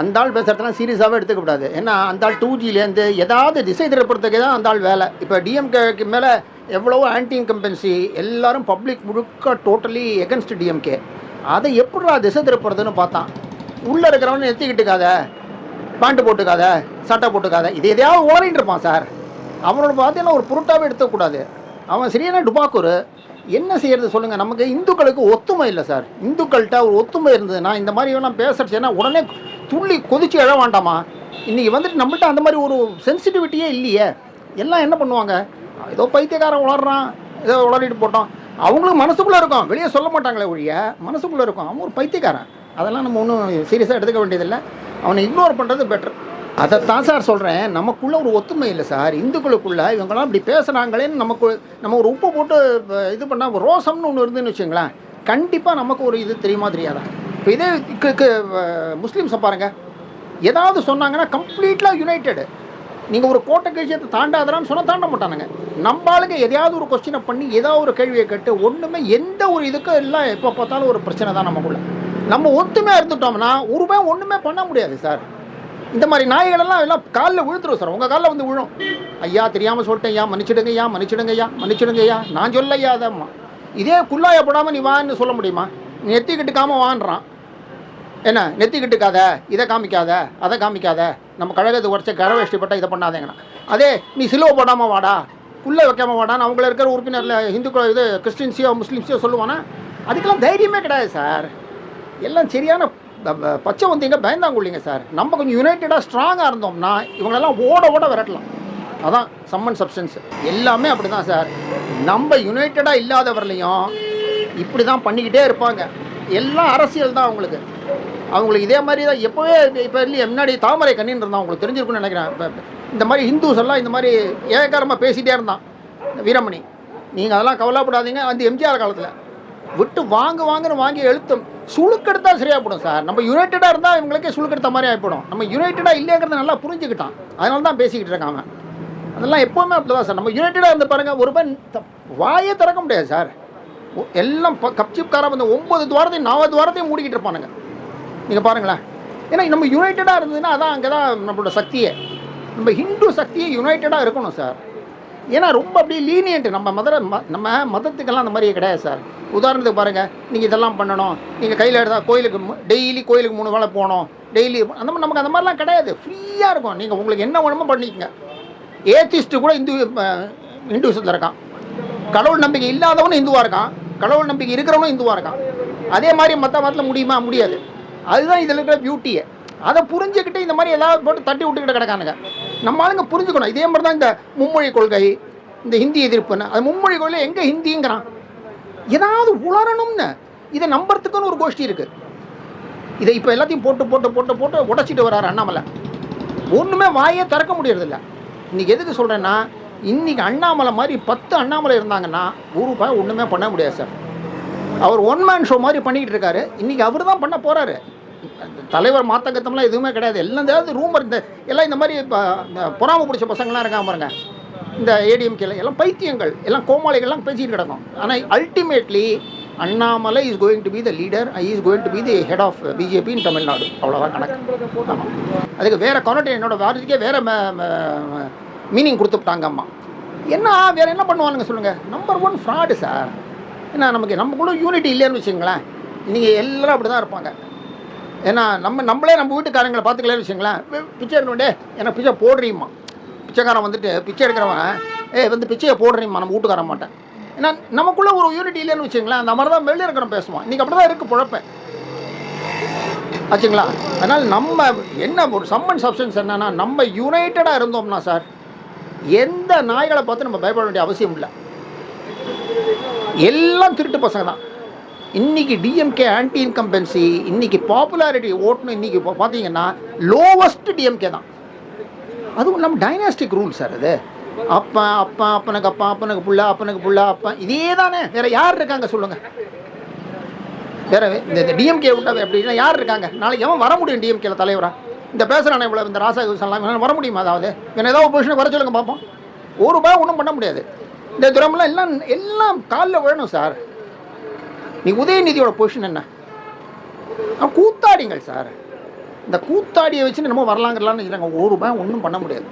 அந்த ஆள் பேசுறதெல்லாம் சீரியஸாகவே எடுத்துக்கக்கூடாது. ஏன்னா அந்த ஆள் டூ ஜிலேருந்து ஏதாவது திசை திருப்பறதுக்கு தான் அந்த ஆள் வேலை. இப்போ டிஎம்கேக்கு மேலே எவ்வளவோ ஆன்டி இன்கம்பன்சி எல்லாரும் பப்ளிக் முழுக்க டோட்டலி எகன்ஸ்ட் டிஎம்கே அதை எப்படிடா திசை திருப்புறதுன்னு பார்த்தான். உள்ளே இருக்கிறவனு எத்திக்கிட்டுக்காத பேண்ட் போட்டுக்காத சட்டை போட்டுக்காத. இது எதையாவது ஓரின்னு இருப்பான் சார் அவனோட பார்த்தீங்கன்னா ஒரு பொருட்டாகவே எடுத்துக்கூடாது அவன் சரியான டுபாக்கூர் என்ன செய்யறது சொல்லுங்கள் நமக்கு இந்துக்களுக்கு ஒத்துமை இல்லை சார் இந்துக்கள்கிட்ட ஒரு ஒத்துமை இருந்ததுன்னா இந்த மாதிரி எல்லாம் பேசுறச்சுன்னா உடனே துள்ளி கொதிச்சு எழ வேண்டாமா? இன்றைக்கி வந்துட்டு நம்மள்ட்ட அந்த மாதிரி ஒரு சென்சிட்டிவிட்டியே இல்லையே. எல்லாம் என்ன பண்ணுவாங்க? ஏதோ பைத்தியக்காரன் உளறான் ஏதோ உளறிட்டு போட்டோம் அவங்களும் மனசுக்குள்ளே இருக்கும். வெளியே சொல்ல மாட்டாங்களே ஒழிய மனசுக்குள்ளே இருக்கும். அவன் ஒரு பைத்தியக்காரன். அதெல்லாம் நம்ம ஒன்றும் சீரியஸாக எடுத்துக்க வேண்டியதில்லை. அவனை இக்னோர் பண்ணுறது பெட்டர் அதைத்தான் சார் சொல்கிறேன் நமக்குள்ளே ஒரு ஒத்துமை இல்லை சார் இந்துக்களுக்குள்ளே இவங்கெல்லாம் இப்படி பேசுகிறாங்களேன்னு நமக்கு நம்ம ஒரு உப்பு போட்டு இது பண்ணால் ரோசம்னு ஒன்று இருந்துன்னு வச்சுங்களேன். கண்டிப்பாக நமக்கு ஒரு இது தெரியுமா தெரியாதா? இப்போ இதே கு- கு- முஸ்லீம்ஸை பாருங்கள் ஏதாவது சொன்னாங்கன்னா கம்ப்ளீட்லாக யுனைடெடு நீங்கள் ஒரு கோட்டை கழிச்சத்தை தாண்டாதரான்னு சொன்னால் தாண்ட மாட்டானுங்க. நம்ம ஆளுங்க எதையாவது ஒரு கொஸ்டினை பண்ணி ஏதாவது ஒரு கேள்வியை கேட்டு ஒன்றுமே எந்த ஒரு இதுக்கும் எல்லாம் எப்போ பார்த்தாலும் ஒரு பிரச்சனை தான் நமக்குள்ள. நம்ம ஒத்துமையாக இருந்துட்டோம்னா ஒரு ரூபாய் ஒன்றுமே பண்ண முடியாது சார். இந்த மாதிரி நாய்களெல்லாம் எல்லாம் காலில் விழுத்துரும் சார். உங்கள் காலில் வந்து விழும். ஐயா தெரியாமல் சொல்லிட்டேன் ஐயா மன்னிச்சிடுங்க ஐயா மன்னிச்சிடுங்க ஐயா மன்னிச்சிடுங்க ஐயா. நான் சொல்ல ஐயா அதம்மா. இதே குள்ளாயப்படாமல் நீ வான்னு சொல்ல முடியுமா? நீ எத்திக்கிட்டுக்காமல் வான்றான். என்ன நெத்திக்கிட்டுக்காத இதை காமிக்காத அதை காமிக்காத. நம்ம கழகத்தை உடச்ச கரவேஷ்டி இதை பண்ணாதேங்கண்ணா அதே நீ சிலுவை போடாமல் வாடா. உள்ளே வைக்காம வாடான்னு அவங்கள இருக்கிற உறுப்பினரில் இந்துக்கள் இது கிறிஸ்டின்ஸையோ முஸ்லீம்ஸையோ சொல்லுவானா? அதுக்கெல்லாம் தைரியமே கிடையாது சார். எல்லாம் சரியான ப- பச்சை வந்தீங்க பயந்தாங்குள்ளிங்க சார். நம்ம கொஞ்சம் யுனைட்டடாக ஸ்ட்ராங்காக இருந்தோம்னா இவங்களெல்லாம் ஓட ஓட விரட்டலாம். அதான் சம்மன் சப்ஸ்டன்ஸ் எல்லாமே அப்படி தான் சார். நம்ம யுனைட்டடாக இல்லாதவர்களையும் இப்படி தான் பண்ணிக்கிட்டே இருப்பாங்க. எல்லாம் அரசியல் தான் அவங்களுக்கு. அவங்களுக்கு இதே மாதிரி தான் எப்போவே இப்போ இல்லையே முன்னாடி தாமரை கண்ணின்னு இருந்தான் உங்களுக்கு தெரிஞ்சிருக்குன்னு நினைக்கிறேன். இப்போ இந்த மாதிரி ஹிந்துஸ் எல்லாம் இந்த மாதிரி ஏகாரமாக பேசிகிட்டே இருந்தான் வீரமணி. நீங்கள் அதெல்லாம் கவலைப்படாதீங்க. அந்த எம்ஜிஆர் காலத்தில் விட்டு வாங்க வாங்கன்னு வாங்கி எழுத்தும் சுழுக்கெடுத்தால் சரியாக போடும் சார். நம்ம யுனைட்டடாக இருந்தால் இவங்களுக்கே சுழுக்கெடுத்த மாதிரி ஆகிப்படும் நம்ம யுனைட்டடாக இல்லைங்கிறத நல்லா புரிஞ்சுக்கிட்டான். அதனால தான் பேசிக்கிட்டு இருக்காங்க அதெல்லாம் எப்போவுமே அப்படிதான் சார். நம்ம யுனைட்டடாக இருந்து பாருங்கள் ஒரு பேர் த- வாயே திறக்க முடியாது சார். எல்லாம் ப- கப்சிப்காரன் வந்து ஒம்பது துவாரத்தையும் நாலு துவாரத்தையும் மூடிக்கிட்டு இருப்பானுங்க. நீங்கள் பாருங்களேன். ஏன்னா நம்ம யுனைட்டடாக இருந்ததுன்னா அதான் அங்கே தான் நம்மளோட சக்தியை. நம்ம ஹிந்து சக்தியை யுனைட்டடாக இருக்கணும் சார் ஏன்னா ரொம்ப அப்படியே லீனியன்ட் நம்ம மத ம- நம்ம மதத்துக்கெல்லாம் அந்த மாதிரியே கிடையாது சார் உதாரணத்துக்கு பாருங்கள் நீங்கள் இதெல்லாம் பண்ணணும். நீங்கள் கையில் எடுத்தால் கோயிலுக்கு டெய்லி கோயிலுக்கு மூணு வேளை போகணும். டெய்லி அந்த மாதிரி நமக்கு அந்த மாதிரிலாம் கிடையாது. ஃப்ரீயாக இருக்கும். நீங்கள் உங்களுக்கு என்ன வேணுமோ பண்ணிக்கங்க. ஏத்திஸ்ட்டு கூட இந்து இந்துசத்தில் இருக்கான். கடவுள் நம்பிக்கை இல்லாதவனும் இந்துவாக இருக்கான். கடவுள் நம்பிக்கை இருக்கிறவனும் இந்துவாக இருக்கான். அதே மாதிரி மற்ற மதத்தில் முடியுமா? முடியாது. அதுதான் இதில் இருக்கிற பியூட்டியை அதை புரிஞ்சுக்கிட்டு இந்த மாதிரி எல்லாரும் போட்டு தட்டி விட்டுக்கிட்டு கிடக்கானுங்க. நம்ம ஆளுங்க புரிஞ்சுக்கணும். இதே மாதிரி தான் இந்த மும்மொழி கொள்கை இந்த ஹிந்தி எதிர்ப்புன்னு அது மும்மொழி கொள்கை எங்கே ஹிந்திங்கிறான்? ஏதாவது உளரணும்னு இதை நம்புறதுக்குன்னு ஒரு கோஷ்டி இருக்குது இதை இப்போ எல்லாத்தையும் போட்டு போட்டு போட்டு போட்டு உடைச்சிட்டு வர்றாரு அண்ணாமலை. ஒன்றுமே வாயே திறக்க முடியறதில்ல. இன்றைக்கி எதுக்கு சொல்கிறேன்னா இன்றைக்கி அண்ணாமலை மாதிரி பத்து அண்ணாமலை இருந்தாங்கன்னா ஒரு ரூபாய் ஒன்றுமே பண்ண முடியாது சார். அவர் ஒன் மேன் ஷோ மாதிரி பண்ணிக்கிட்டு இருக்காரு. இன்றைக்கி அவர் தான் பண்ண போகிறாரு தலைவர் மாத்தங்கத்தம்லாம் எதுவுமே கிடையாது. எல்லாம் ஏதாவது ரூமர் இந்த எல்லாம் இந்த மாதிரி இப்போ இந்த பொறாம பிடிச்ச பசங்களாம் இருக்காங்க பாருங்க. இந்த ஏடிஎம்கேல எல்லாம் பைத்தியங்கள் எல்லாம் கோமாளிகள்லாம் பேசிட்டு கிடக்கும். ஆனால் ultimately Annamalai is going to be the leader I is going to be the head of BJP in Tamil Nadu அவ்வளோதான் கணக்கு. ஆமாம் அதுக்கு வேறு கொனட்டை என்னோடய வார்த்தைக்கே வேறு மீனிங் கொடுத்துட்டாங்க அம்மா. என்ன வேறு என்ன பண்ணுவானுங்க சொல்லுங்கள் நம்பர் ஒன் ஃப்ராடு சார் ஏன்னா நமக்கு நம்ம கூட யூனிட்டி இல்லைன்னு வச்சுங்களேன் நீங்கள் எல்லோரும் அப்படி தான் இருப்பாங்க. ஏன்னா நம்ம நம்மளே நம்ம வீட்டுக்காரங்களை பார்த்துக்கலன்னு வச்சுங்களேன் பிச்சை எடுக்கணுண்டே எனக்கு பிச்சை போடுறீம்மா. பிச்சைக்காரன் வந்துட்டு பிச்சை எடுக்கிறவன் ஏ வந்து பிச்சையை போடுறீம்மா நம்ம வீட்டுக்காரன் மாட்டேன். ஏன்னா நமக்குள்ள ஒரு யூனிட்டி இல்லைன்னு வச்சுங்களேன் அந்த மாதிரி தான் வெளியே இருக்கிறோம் பேசுவான். இன்றைக்கி அப்படி தான் இருக்குது குழப்பம் ஆச்சுங்களா? அதனால் நம்ம என்ன ஒரு சம்மன் சப்ஸ்டன்ஸ் என்னன்னா நம்ம யுனைட்டடாக இருந்தோம்னா சார் எந்த நாய்களை பார்த்து நம்ம பயப்பட வேண்டிய அவசியம் இல்லை. எல்லாம் திருட்டு பசங்க தான். இன்னைக்கு டிஎம்கே ஆன்டி இன்கம்பன்சி இன்னைக்கு பாப்புலாரிட்டி ஓட்டுன்னு இன்னைக்கு இப்போ பார்த்தீங்கன்னா லோவஸ்ட் டிஎம்கே தான். அதுவும் நம்ம டைனாஸ்டிக் ரூல் சார் அது. அப்பா அப்பா அப்பனுக்கு அப்பா அப்பனுக்கு புள்ள அப்பனுக்கு புள்ள அப்பா. இதே தானே. வேற யார் இருக்காங்க சொல்லுங்க. வேற இந்த டிஎம்கே விட்டா அப்படின்னா யார் இருக்காங்க? நாளைக்கு எவன் வர முடியும் டிஎம்கேல தலைவரா? இந்த பேசுகிறானே இவ்வளோ இந்த ராசா எல்லாம் வர முடியுமா அதாவது? வேணும் ஏதாவது பொசிஷனுக்கு வர சொல்லுங்க பார்ப்போம். ஒரு ரூபாய் ஒன்றும் பண்ண முடியாது. இந்த துரம்லாம் எல்லாம் எல்லாம் காலில் விழணும் சார் நீ உதயநிதியோட பொசிஷன் என்ன? கூத்தாடிங்கள் சார் இந்த கூத்தாடியை வச்சு நம்ம வரலாங்கிறலாம்னு வச்சுருக்காங்க ஒரு ரூபாய் ஒன்றும் பண்ண முடியாது.